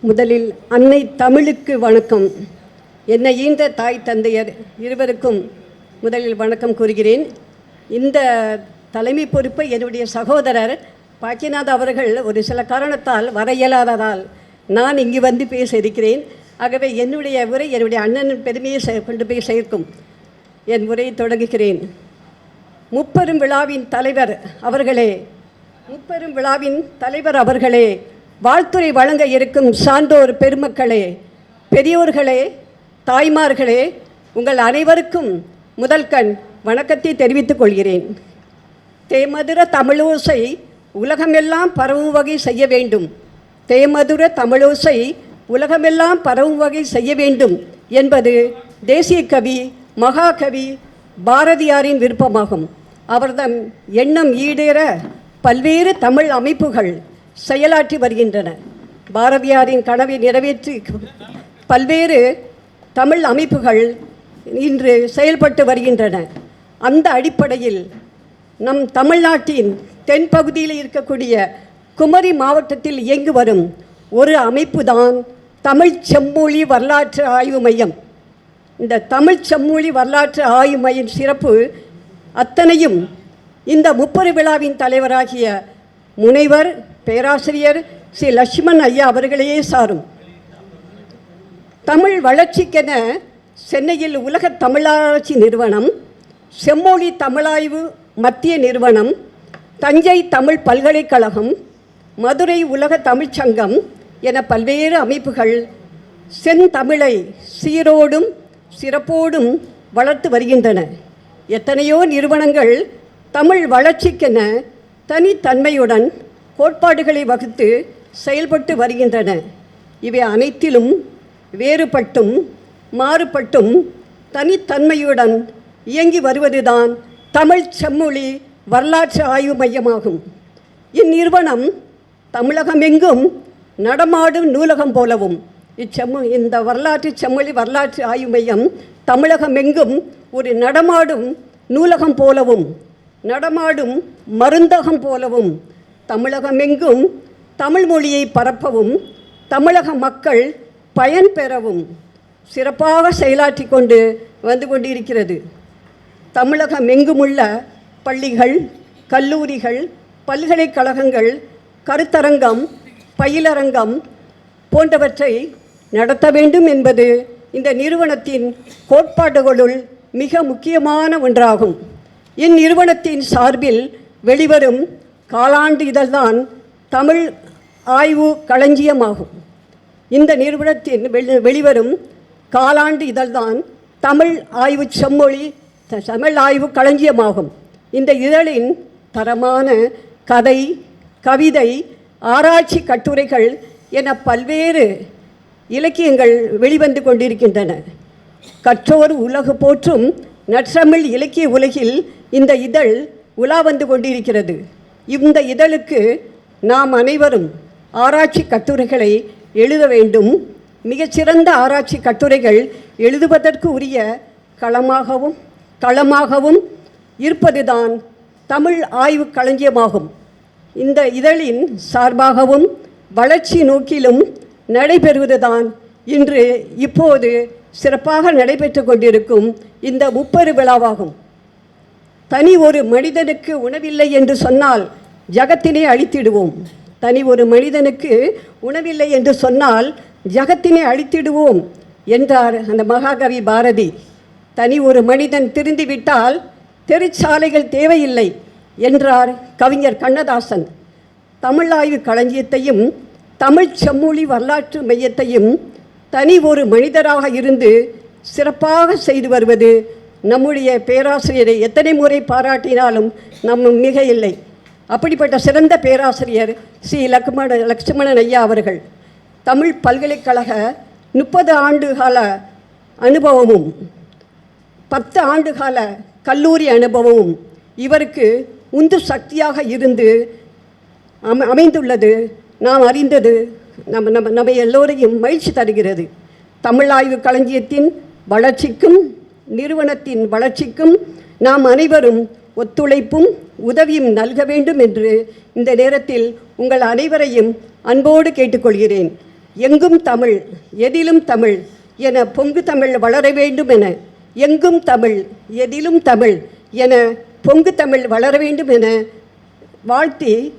முதலில் அன்னை தமிழுக்கு வணக்கம். என்னை ஈந்த தாய் தந்தையர் இருவருக்கும் முதலில் வணக்கம் கூறுகிறேன். இந்த தலைமை பொறுப்பை என்னுடைய சகோதரர் பாக்கியநாத் அவர்கள் ஒரு சில காரணத்தால் வர இயலாததால் நான் இங்கு வந்து பேச இருக்கிறேன் ஆகவே என்னுடைய உரை என்னுடைய அண்ணனின் பெருமையை கொண்டு போய் சேர்க்கும். என் உரையை தொடங்குகிறேன். முப்பெரும் விழாவின் தலைவர் அவர்களே முப்பெரும் விழாவின் தலைவர் அவர்களே வாழ்த்துரை வழங்க இருக்கும் சான்றோர் பெருமக்களே பெரியோர்களே தாய்மார்களே உங்கள் அனைவருக்கும் முதல்கண் வணக்கத்தை தெரிவித்துக் கொள்கிறேன். தேமதுர தமிழோசை உலகமெல்லாம் பரவும் வகை செய்ய வேண்டும். தேமதுர தமிழோசை உலகமெல்லாம் பரவும் வகை செய்ய வேண்டும் என்பது தேசிய கவி மகாகவி பாரதியாரின் விருப்பமாகும். அவர்தம் எண்ணம் ஈடேற பல்வேறு தமிழ் அமைப்புகள் செயலாற்றி வருகின்றன. பாரதியாரின் கனவை நிறைவேற்றி பல்வேறு தமிழ் அமைப்புகள் இன்று செயல்பட்டு வருகின்றன. அந்த அடிப்படையில் நம் தமிழ்நாட்டின் தென்பகுதியில் இருக்கக்கூடிய குமரி மாவட்டத்தில் இயங்கி வரும் ஒரு அமைப்பு தான் தமிழ் செம்மொழி வரலாற்று ஆய்வு மையம். இந்த தமிழ் செம்மொழி வரலாற்று ஆய்வு மையம் சிறப்பு அத்தனையும் இந்த முப்பெரு விழாவின் தலைவராகிய முனைவர் பேராசிரியர் ஸ்ரீ லட்சுமண் ஐயா அவர்களையே சாரும். தமிழ் வளர்ச்சிக்கென சென்னையில் உலக தமிழாராய்ச்சி நிறுவனம் செம்மொழி தமிழாய்வு மத்திய நிறுவனம் தஞ்சை தமிழ் பல்கலைக்கழகம் மதுரை உலக தமிழ்ச் சங்கம் என பல்வேறு அமைப்புகள் செந்தமிழை சீரோடும் சிறப்போடும் வளர்த்து வருகின்றன. எத்தனையோ நிறுவனங்கள் தமிழ் வளர்ச்சிக்கென தனித்தன்மையுடன் கோட்பாடுகளை வகுத்து செயல்பட்டு வருகின்றன. இவை அனைத்திலும் வேறுபட்டும் மாறுபட்டும் தனித்தன்மையுடன் இயங்கி வருவதுதான் தமிழ் செம்மொழி வரலாற்று ஆய்வு மையமாகும். இந்நிறுவனம் தமிழகமெங்கும் நடமாடும் நூலகம் போலவும் இச்செம்மொ இந்த வரலாற்று செம்மொழி வரலாற்று ஆய்வு மையம் தமிழகமெங்கும் ஒரு நடமாடும் நூலகம் போலவும் நடமாடும் மருந்தகம் போலவும் தமிழகமெங்கும் தமிழ் மொழியை பரப்பவும் தமிழக மக்கள் பயன்பெறவும் சிறப்பாக செயலாற்றி கொண்டு வந்து கொண்டிருக்கிறது. தமிழகம் எங்குமுள்ள பள்ளிகள் கல்லூரிகள் பல்கலைக்கழகங்கள் கருத்தரங்கம் பயிலரங்கம் போன்றவற்றை நடத்த வேண்டும் என்பது இந்த நிறுவனத்தின் கோட்பாடுகளுள் மிக முக்கியமான ஒன்றாகும். இந்நிறுவனத்தின் சார்பில் வெளிவரும் காலாண்டு இதழ்தான் தமிழ் ஆய்வு களஞ்சியமாகும். இந்த நிறுவனத்தின் வெளி- வெளிவரும் காலாண்டு இதழ்தான் தமிழ் ஆய்வு செம்மொழி தமிழ் ஆய்வு களஞ்சியமாகும். இந்த இதழின் தரமான கதை கவிதை ஆராய்ச்சி கட்டுரைகள் என பல்வேறு இலக்கியங்கள் வெளிவந்து கொண்டிருக்கின்றன. கற்றோர் உலகு போற்றும் நற்றமிழ் இலக்கிய உலகில் இந்த இதழ் உலா வந்து கொண்டிருக்கிறது. இந்த இதழுக்கு நாம் அனைவரும் ஆராய்ச்சி கட்டுரைகளை எழுத வேண்டும். மிகச்சிறந்த ஆராய்ச்சி கட்டுரைகள் எழுதுவதற்கு உரிய களமாகவும் தளமாகவும் இருப்பதுதான் தமிழ் ஆய்வு களஞ்சியமாகும். இந்த இதழின் சார்பாகவும் வளர்ச்சி நோக்கிலும் நடைபெறுவதுதான் இன்று இப்போது சிறப்பாக நடைபெற்று கொண்டிருக்கும் இந்த முப்பெரு விழாவாகும். தனி ஒரு மனிதனுக்கு உணவில்லை என்று சொன்னால் ஜகத்தினை அழித்திடுவோம். தனி ஒரு மனிதனுக்கு உணவில்லை என்று சொன்னால் ஜகத்தினை அழித்திடுவோம் என்றார் அந்த மகாகவி பாரதி. தனி ஒரு மனிதன் திருந்திவிட்டால் தெருச்சாலைகள் தேவையில்லை என்றார் கவிஞர் கண்ணதாசன். தமிழாய்வு களஞ்சியத்தையும் தமிழ் செம்மொழி வரலாற்று மையத்தையும் தனி ஒரு மனிதராக இருந்து சிறப்பாக செய்து வருவது நம்முடைய பேராசிரியரை எத்தனை முறை பாராட்டினாலும் நம்ம மிக இல்லை அப்படிப்பட்ட சிறந்த பேராசிரியர் ஸ்ரீ லக்ஷ்மண லக்ஷ்மணன் ஐயா அவர்கள். தமிழ் பல்கலைக்கழக முப்பது ஆண்டு கால அனுபவமும் பத்து ஆண்டுகால கல்லூரி அனுபவமும் இவருக்கு உந்து சக்தியாக இருந்து அம அமைந்துள்ளது. நாம் அறிந்தது நம்ம நம்ம நம்ம எல்லோரையும் மகிழ்ச்சி தருகிறது. தமிழ் ஆய்வு களஞ்சியத்தின் வளர்ச்சிக்கும் நிறுவனத்தின் வளர்ச்சிக்கும் நாம் அனைவரும் ஒத்துழைப்பும் உதவியும் நல்க வேண்டும் என்று இந்த நேரத்தில் உங்கள் அனைவரையும் அன்போடு கேட்டுக்கொள்கிறேன். எங்கும் தமிழ் எதிலும் தமிழ் என பொங்கு தமிழ் வளர வேண்டும் என எங்கும் தமிழ் எதிலும் தமிழ் என பொங்கு தமிழ் வளர வேண்டும் என வாழ்த்தி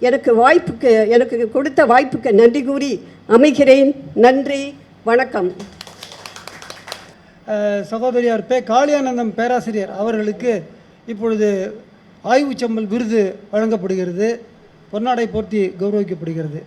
எனக்கு வாய்ப்புக்கு எனக்கு கொடுத்த வாய்ப்புக்கு நன்றி கூறி அமைகிறேன். நன்றி வணக்கம். சகோதரியார் பே காளியானந்தம் பேராசிரியர் அவர்களுக்கு இப்பொழுது ஆய்வுச் செம்மல் விருது வழங்கப்படுகிறது. பொன்னாடை போர்த்தி கௌரவிக்கப்படுகிறது.